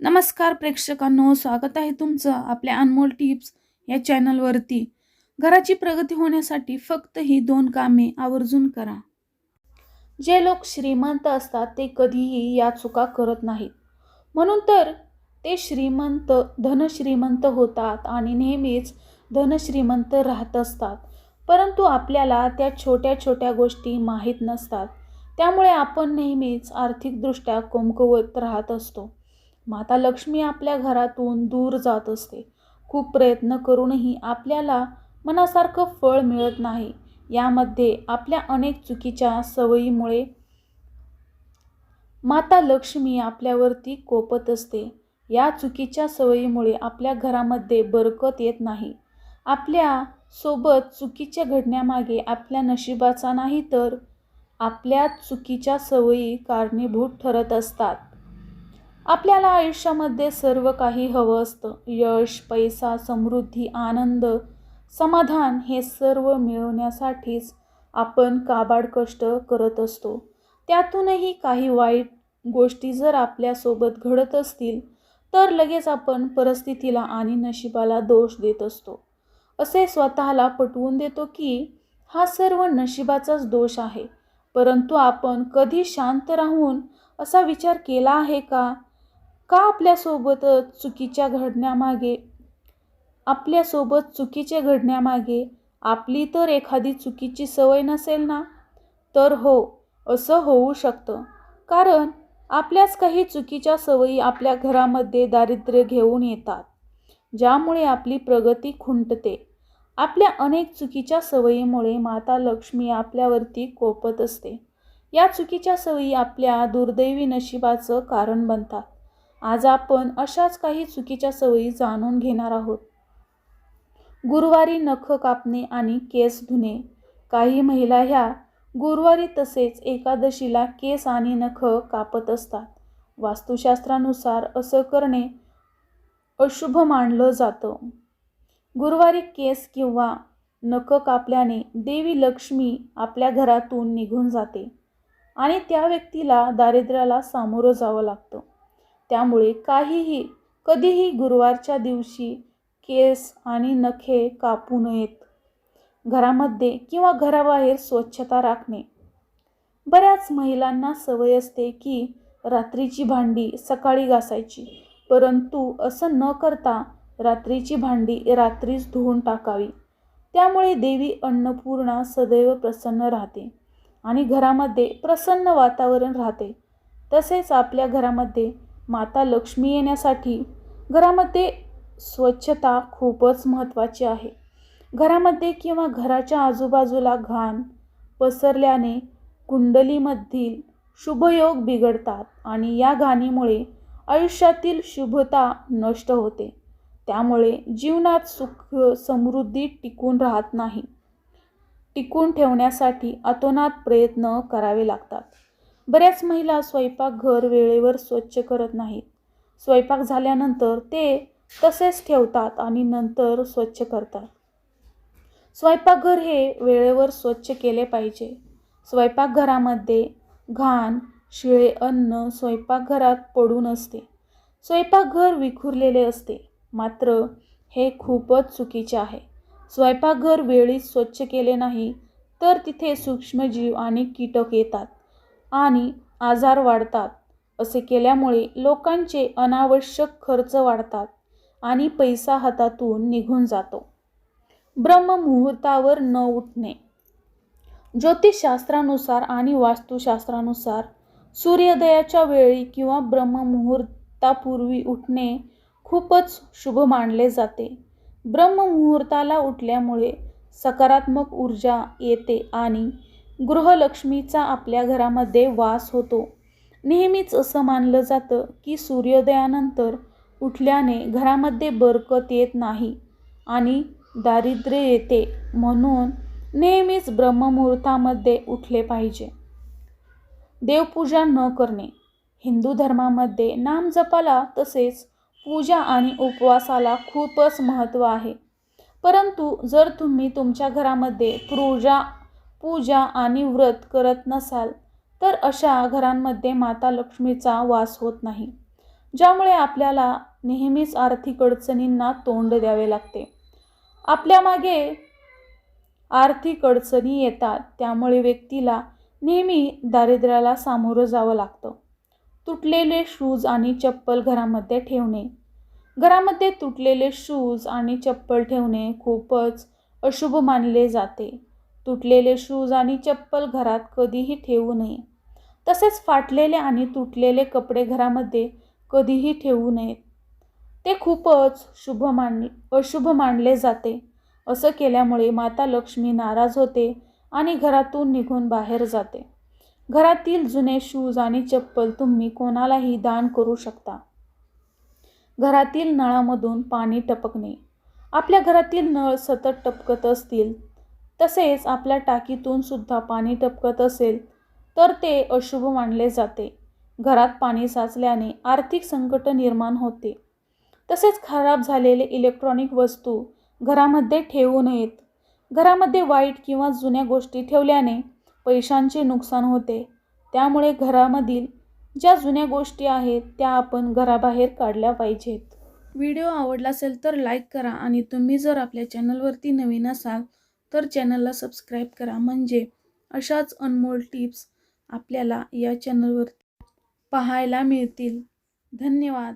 नमस्कार प्रेक्षकांनो स्वागत आहे तुमचं आपल्या अनमोल टिप्स या चॅनलवरती. घराची प्रगती होण्यासाठी फक्त ही दोन कामे आवर्जून करा. जे लोक श्रीमंत असतात ते कधीही या चुका करत नाहीत. म्हणून तर ते श्रीमंत धनश्रीमंत होतात आणि नेहमीच धनश्रीमंत राहत असतात. परंतु आपल्याला त्या छोट्या छोट्या गोष्टी माहीत नसतात. त्यामुळे आपण नेहमीच आर्थिकदृष्ट्या कमकुवत राहत असतो. माता लक्ष्मी आपल्या घरातून दूर जात असते. खूप प्रयत्न करूनही आपल्याला मनासारखं फळ मिळत नाही. यामध्ये आपल्या अनेक चुकीच्या सवयीमुळे माता लक्ष्मी आपल्यावरती कोपत असते. या चुकीच्या सवयीमुळे आपल्या घरामध्ये बरकत येत नाही. आपल्यासोबत चुकीच्या घडण्यामागे आपल्या नशिबाचा नाही तर आपल्या चुकीच्या सवयी कारणीभूत ठरत असतात. आपल्याला आयुष्यामध्ये सर्व काही हवं असतं. यश पैसा समृद्धी आनंद समाधान हे सर्व मिळवण्यासाठीच आपण काबाड कष्ट करत असतो. त्यातूनही काही वाईट गोष्टी जर आपल्यासोबत घडत असतील तर लगेच आपण परिस्थितीला आणि नशिबाला दोष देत असतो. असे स्वतःला पटवून देतो की हा सर्व नशिबाचाच दोष आहे. परंतु आपण कधी शांत राहून असा विचार केला आहे का? का आपल्यासोबत चुकीच्या घडण्यामागे? आपल्यासोबत चुकीचे घडण्यामागे आपली तर एखादी चुकीची सवय नसेल ना? तर हो असं होऊ शकतं. कारण आपल्याच काही चुकीच्या सवयी आपल्या घरामध्ये दारिद्र्य घेऊन येतात ज्यामुळे आपली प्रगती खुंटते. आपल्या अनेक चुकीच्या सवयीमुळे माता लक्ष्मी आपल्यावरती कोपत असते. या चुकीच्या सवयी आपल्या दुर्दैवी नशिबाचं कारण बनतात. आज आपण अशाच काही चुकीच्या सवयी जाणून घेणार आहोत. गुरुवारी नख कापणे आणि केस धुणे. काही महिला ह्या गुरुवारी तसेच एकादशीला केस आणि नख कापत असतात. वास्तुशास्त्रानुसार असं करणे अशुभ मानलं जातं. गुरुवारी केस किंवा नख कापल्याने देवी लक्ष्मी आपल्या घरातून निघून जाते आणि त्या व्यक्तीला दारिद्र्याला सामोरं जावं लागतं. त्यामुळे काहीही कधीही गुरुवारच्या दिवशी केस आणि नखे कापू नयेत. घरामध्ये किंवा घराबाहेर स्वच्छता राखणे. बऱ्याच महिलांना सवय असते की रात्रीची भांडी सकाळी घासायची परंतु असं न करता रात्रीची भांडी रात्रीच धुवून टाकावी. त्यामुळे देवी अन्नपूर्णा सदैव प्रसन्न राहते आणि घरामध्ये प्रसन्न वातावरण राहते. तसेच आपल्या घरामध्ये माता लक्ष्मी येण्यासाठी घरामध्ये स्वच्छता खूपच महत्त्वाची आहे. घरामध्ये किंवा घराच्या आजूबाजूला घाण पसरल्याने कुंडलीमधील शुभयोग बिघडतात आणि या घाणीमुळे आयुष्यातील शुभता नष्ट होते. त्यामुळे जीवनात सुख समृद्धी टिकून राहत नाही. टिकून ठेवण्यासाठी अतोनात प्रयत्न करावे लागतात. बऱ्याच महिला स्वयंपाकघर वेळेवर स्वच्छ करत नाहीत. स्वयंपाक झाल्यानंतर ते तसेच ठेवतात आणि नंतर स्वच्छ करतात. स्वयंपाकघर हे वेळेवर स्वच्छ केले पाहिजे. स्वयंपाकघरामध्ये घाण शिळे अन्न स्वयंपाकघरात पडून असते. स्वयंपाकघर विखुरलेले असते. मात्र हे खूपच चुकीचे आहे. स्वयंपाकघर वेळीच स्वच्छ केले नाही तर तिथे सूक्ष्मजीव आणि कीटक येतात. आणि आजार वाढतात. असे केल्यामुळे लोकांचे अनावश्यक खर्च वाढतात आणि पैसा हातातून निघून जातो. ब्रह्ममुहूर्तावर न उठणे. ज्योतिषशास्त्रानुसार आणि वास्तुशास्त्रानुसार सूर्योदयाच्या वेळी किंवा ब्रह्ममुहूर्तापूर्वी उठणे खूपच शुभ मानले जाते. ब्रह्ममुहूर्ताला उठल्यामुळे सकारात्मक ऊर्जा येते आणि गृहलक्ष्मीचा आपल्या घरामध्ये वास होतो. नेहमीच असं मानलं जातं की सूर्योदयानंतर उठल्याने घरामध्ये बरकत येत नाही आणि दारिद्र्य येते म्हणून नेहमीच ब्रह्ममुहूर्तामध्ये उठले पाहिजे. देवपूजा न करणे हिंदू धर्मामध्ये नामजपाला तसेच पूजा आणि उपवासाला खूपच महत्त्व आहे. परंतु जर तुम्ही तुमच्या घरामध्ये पूजा पूजा आणि व्रत करत नसाल तर अशा घरांमध्ये माता लक्ष्मीचा वास होत नाही ज्यामुळे आपल्याला नेहमीच आर्थिक अडचणींना तोंड द्यावे लागते. आपल्या मागे आर्थिक अडचणी येतात त्यामुळे व्यक्तीला नेहमी दारिद्र्याला सामोरं जावं लागतं. तुटलेले शूज आणि चप्पल घरामध्ये ठेवणे. घरामध्ये तुटलेले शूज आणि चप्पल ठेवणे खूपच अशुभ मानले जाते. तुटलेले शूज आणि चप्पल घरात कधीही ठेवू नये. तसेच फाटलेले आणि तुटलेले कपडे घरामध्ये कधीही ठेवू नयेत. ते खूपच शुभ मान अशुभ मानले जाते. असं केल्यामुळे माता लक्ष्मी नाराज होते आणि घरातून निघून बाहेर जाते. घरातील जुने शूज आणि चप्पल तुम्ही कोणालाही दान करू शकता. घरातील नळामधून पाणी टपकणे. आपल्या घरातील नळ सतत टपकत असतील तसेच आपल्या टाकीतून सुद्धा पाणी टपकत असेल तर ते अशुभ मानले जाते. घरात पाणी साचल्याने आर्थिक संकट निर्माण होते. तसेच खराब झालेले इलेक्ट्रॉनिक वस्तू घरामध्ये ठेवू नयेत. घरामध्ये वाईट किंवा जुन्या गोष्टी ठेवल्याने पैशांचे नुकसान होते. त्यामुळे घरामधील ज्या जुन्या गोष्टी आहेत त्या आपण घराबाहेर काढल्या पाहिजेत. व्हिडिओ आवडला असेल तर लाईक करा आणि तुम्ही जर आपल्या चॅनलवरती नवीन असाल तर चॅनलला सबस्क्राईब करा. म्हणजे अशाच अनमोल टिप्स आपल्याला या चॅनलवर पाहायला मिळतील. धन्यवाद.